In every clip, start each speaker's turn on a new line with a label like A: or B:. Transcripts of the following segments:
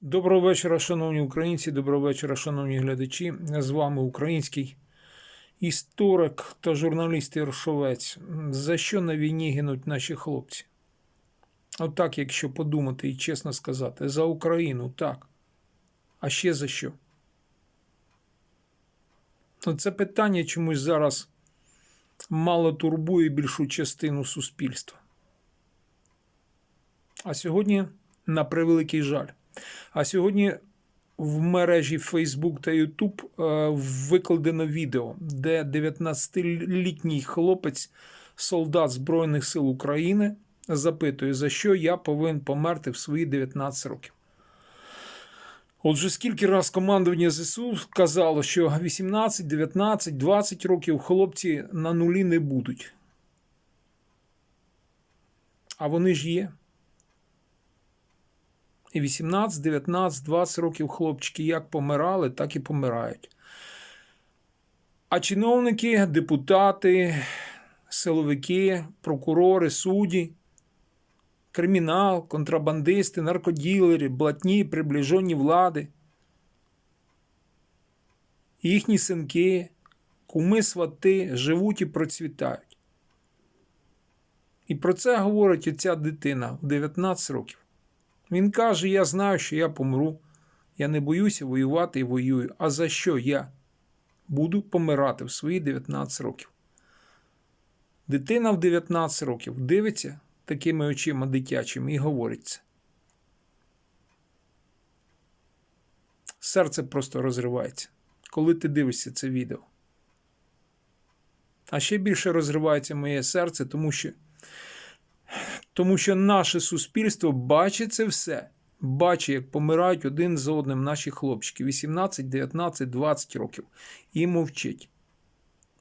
A: Доброго вечора, шановні українці, доброго вечора, шановні глядачі. З вами український історик та журналіст Іршовець. За що на війні гинуть наші хлопці? Отак, якщо подумати і чесно сказати, за Україну, так. А ще за що? Ну, Це питання чомусь зараз мало турбує більшу частину суспільства. А сьогодні, на превеликий жаль, а сьогодні в мережі Facebook та YouTube е, викладено відео, де 19-літній хлопець, солдат Збройних сил України, запитує, за що я повинен померти в свої 19 років. Отже, скільки раз командування ЗСУ казало, що 18, 19, 20 років хлопці на нулі не будуть. А вони ж є. І 18, 19, 20 років хлопчики як помирали, так і помирають. А чиновники, депутати, силовики, прокурори, судді, кримінал, контрабандисти, наркоділери, блатні, приближені влади, їхні синки, куми свати живуть і процвітають. І про це говорить оця дитина в 19 років. Він каже: Я знаю, що я помру. Я не боюся воювати і воюю. А за що я буду помирати в свої 19 років? Дитина в 19 років дивиться такими очима дитячими і говорить це. Серце просто розривається, коли ти дивишся це відео. А ще більше розривається моє серце, тому що тому що наше суспільство бачить це все. Бачить, як помирають один за одним наші хлопчики 18, 19, 20 років. І мовчить.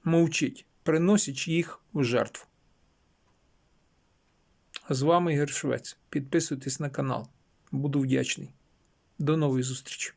A: Мовчить, приносячи їх в жертву. З вами Ігор Швець. Підписуйтесь на канал. Буду вдячний. До нової зустрічі.